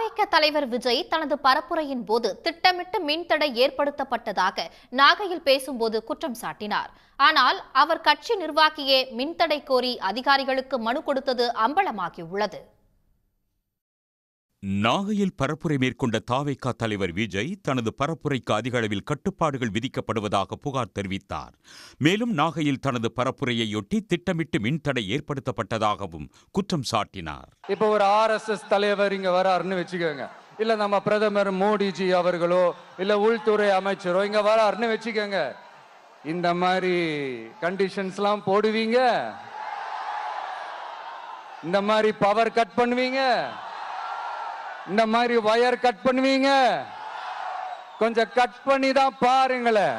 தாவேக தலைவர் விஜய் தனது பரப்புரையின் போது திட்டமிட்டு மின்தடை ஏற்படுத்தப்பட்டதாக நாகையில் பேசும்போது குற்றம் சாட்டினார். ஆனால் அவர் கட்சி நிர்வாகியே மின்தடை கோரி அதிகாரிகளுக்கு மனு கொடுத்தது அம்பலமாகியுள்ளது. நாகையில் பரப்புரை மேற்கொண்ட தாவேகா தலைவர் விஜய் தனது பரப்புரைக்கு அதிக அளவில் கட்டுப்பாடுகள் விதிக்கப்படுவதாக புகார் தெரிவித்தார். மேலும் நாகையில் தனது பரப்புரையையொட்டி திட்டமிட்டு மின்தடை ஏற்படுத்தப்பட்டதாகவும் குற்றம் சாட்டினார். இப்போ ஒரு ஆர்எஸ்எஸ் தலைவர் இங்க வராருன்னு வச்சுக்கோங்க. இல்ல நம்ம பிரதமர் மோடிஜி அவர்களோ இல்ல உள்துறை அமைச்சரோ இங்க வராருன்னு வச்சுக்கோங்க. இந்த மாதிரி கண்டிஷன்ஸ்லாம் போடுவீங்க. இந்த மாதிரி பவர் கட் பண்ணுவீங்க. இந்த மாதிரி வயர் கட் பண்ணுவீங்க. கொஞ்சம் கட் பண்ணி தான் பாருங்களேன்.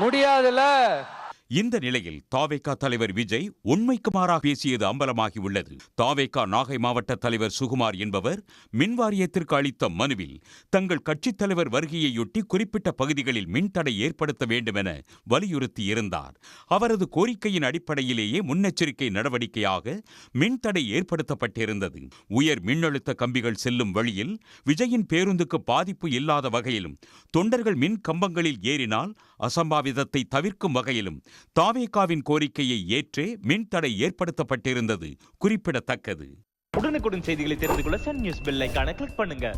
முடியாதுல்ல? இந்த நிலையில் தாவேகா தலைவர் விஜய் உண்மைக்கு மாறாக பேசியது அம்பலமாகியுள்ளது தாவேகா நாகை மாவட்ட தலைவர் சுகுமார் என்பவர் மின்வாரியத்திற்கு அளித்த மனுவில் தங்கள் கட்சித் தலைவர் வருகையையொட்டி குறிப்பிட்ட பகுதிகளில் மின்தடை ஏற்படுத்த வேண்டும் என வலியுறுத்தி இருந்தார் அவரது கோரிக்கையின் அடிப்படையிலேயே முன்னெச்சரிக்கை நடவடிக்கையாக மின்தடை ஏற்படுத்தப்பட்டிருந்தது. உயர் மின்னழுத்த கம்பிகள் செல்லும் வழியில் விஜயின் பேருந்துக்கு பாதிப்பு இல்லாத வகையிலும் தொண்டர்கள் மின் கம்பங்களில் ஏறினால் அசம்பாவிதத்தை தவிர்க்கும் வகையிலும் தாவேகாவின் கோரிக்கையை ஏற்றே மின்தடை ஏற்படுத்தப்பட்டிருந்தது. குறிப்பிடத்தக்கது. உடனுக்குடன் செய்திகளை தெரிந்து கொள்ள சன் நியூஸ் பெல் ஐகானை கிளிக் பண்ணுங்க.